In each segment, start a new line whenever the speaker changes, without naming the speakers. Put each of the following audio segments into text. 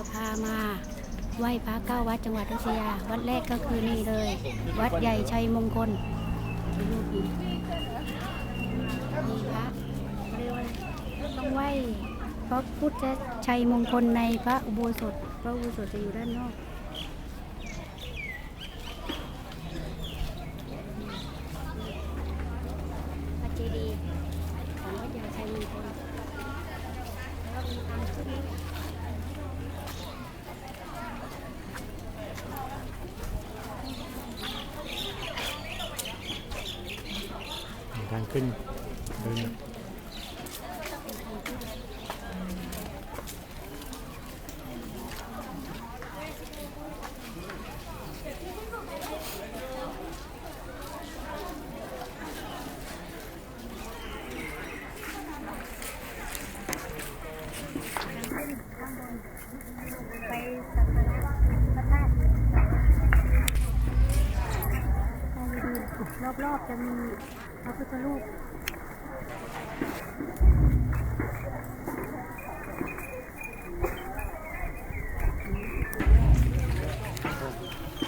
จะพามาไหว้พระเก้าวัดจังหวัดอุทยา วัดแรกก็คือนี่เลย วัดใหญ่ชัยมงคลนี่พระเรียกว่าต้องไหว้พระพุทธชัยมงคลในพระอุโบสถ พระอุโบสถจะอยู่ด้านนอก พระเจดีย์ของวัดใหญ่ชัยมงคลแล้วก็มีทางขึ้นนี้
ทาง ขึ้นเดิน
ไปสักการะพระธาตุไปดูรอบๆจะมี พระพุทธรูป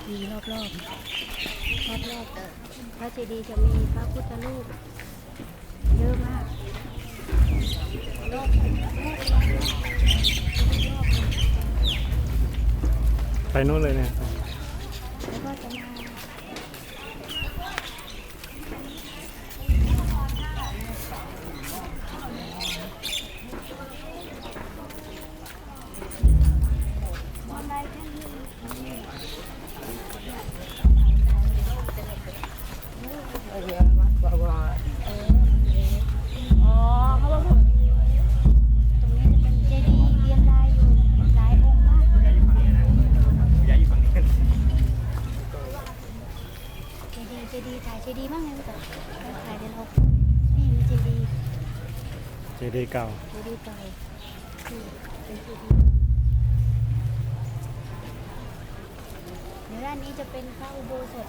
มีรอบรอบๆเอ่อพระเจดีย์จะมีพระพุทธรูปเยอะมาก
ไปนู่นเลยเนี่ย
ขายเจดีย์บ้างไงพี่ต่อขายเดี๋ยวเรานี่มีเจดีย์
เจดีย์เก่า
เจดีย์เก่านี่เป็นเจดีย์เดี๋ยวด้านนี้จะเป็นพระอุโบสถ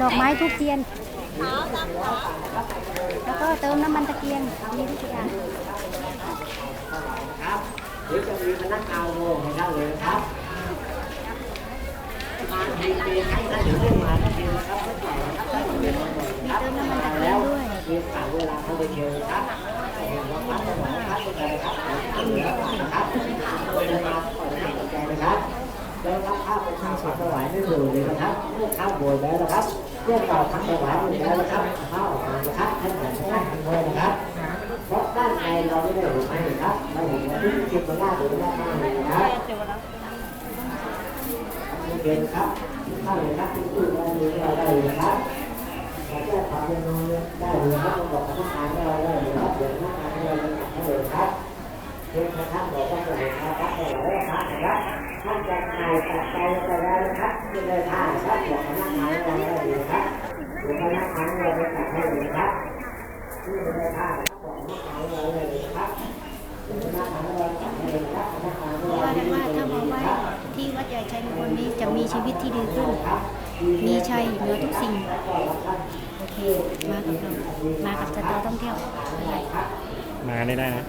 ดอกไม้ทุกเทียน แล้วก็เติมน้ำมันตะเกียงมีทุกอย่าง
เดี๋ยวจะมีพนักงานโรงให้ท่านเลยนะครับมาทีปีให้ท่านเดี๋ยวได้มาท่านเดียวนะครับไม่ต่อนะครับท่านเดียวมาหมด
มี
ครับ
เติมน้ำมันตะเกีย
แล้
ง
ว
ด้วย
มีข่าวเวลาท่านไปเจอครับเห็นว่าพักสมัยครับเป็นไงครับท่านเหลือนะครับเวลามาขอให้กำลังใจนะครับแล้วรับ ภาพเป็นข้าวสารถวายไม่ถูกเลยนะครับเมื่อข้าวโบยแล้วนะครับเรื่องต่อคำถวายหมดแล้วนะครับข้าวออกมานะครับให้เหมือนให้ทำเลยนะครับเพราะด้านในเราไม่ได้เห็นไม่เห็นครับไม่เห็นว่าที่คิดมาหน้าหรือด้านหน้าเลยนะครับเป็นครับถ้าวเห็นครับที่พูดมาดูเราได้เลยนะครับเราแก้ความเป็นมือได้เลยครับเราบอกพนักงาน ท่านจะนายตัดใจไปแล้วนะครับที่เลยท่าครับบอกพนักงานเราได้เลยครับเดี๋ยวพนักงานเราจะจัดให้เลยครับที่เลยท่าครับบอกพนักงานเราเลยครับพนักงานเราจัดให้เลยครับพนักงานเรา
ว่ากันว่า
ดี
ถ้ามาไหว้ที่วัดใหญ่ชัยมงคลนี้จะมีชีวิตที่ดีขึ้น มีชัยเหนือทุกสิ่งโอเคมากับเรามากับสตาร์ท่องเที่ยวอะไร
มาได้ได้นะ